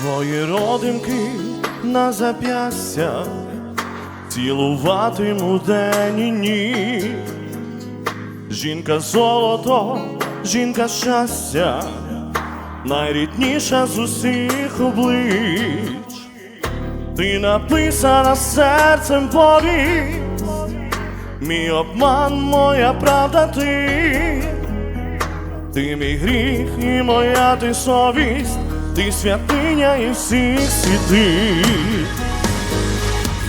родинки на зап'ястя, цілуватиму день і ніч. Жінка золото, жінка щастя, найрідніша з усіх облич. Ти написана серцем повість, мій обман, моя правда ти. Ти мій гріх і моя ти совість, ти святиня і всіх святих.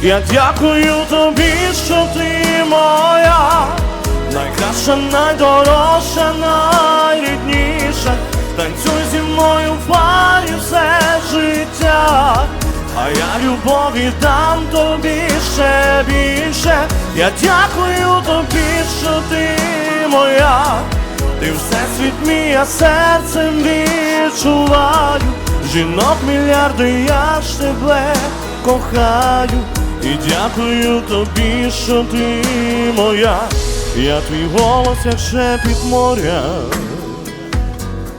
Я дякую тобі, що ти моя, найкраща, найдорожча, найрідніша. Танцюй зі мною в парі все життя, а я любові дам тобі ще більше. Я дякую тобі, що ти моя, ти все світ мій, я серцем відчуваю. Жінок мільярди, я ж тебе кохаю. І дякую тобі, що ти моя, я твій голос, як шепіт моря,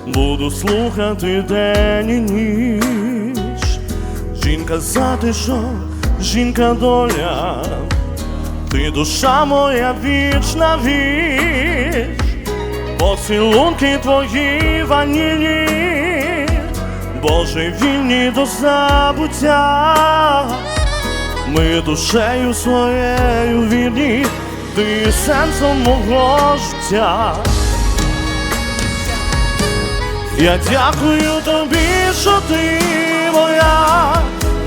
буду слухати день і ніч. Жінка затишок, жінка доля, ти душа моя вічна віч, поцілунки твої ванільні, Боже вільні до забуття. Ми душею своєю вірні, ти сенсом мого життя. Я дякую тобі, що ти моя,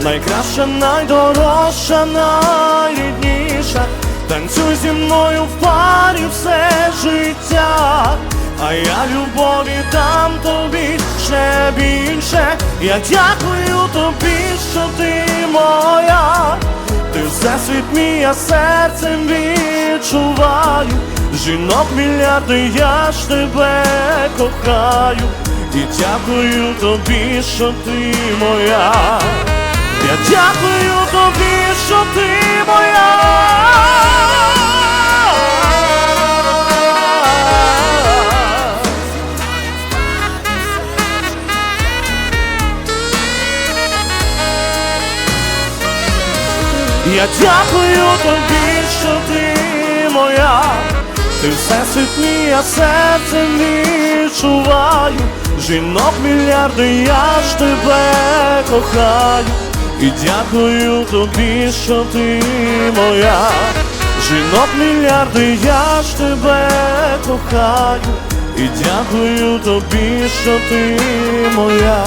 найкраща, найдорожча, найрідніша. Танцюй зі мною в парі все життя, а я любові дам тобі ще більше. Я дякую тобі, що ти моя, ти все світ мій, я серцем відчуваю. Жінок мільярди, я ж тебе кохаю. І дякую тобі, що ти моя. Я дякую тобі, що ти моя. Я дякую тобі, що ти моя, ти все світ я серцем відчуваю. Жінок мільярди, я ж тебе кохаю. І дякую тобі, що ти моя. Жінок мільярди, я ж тебе кохаю. І дякую тобі, що ти моя.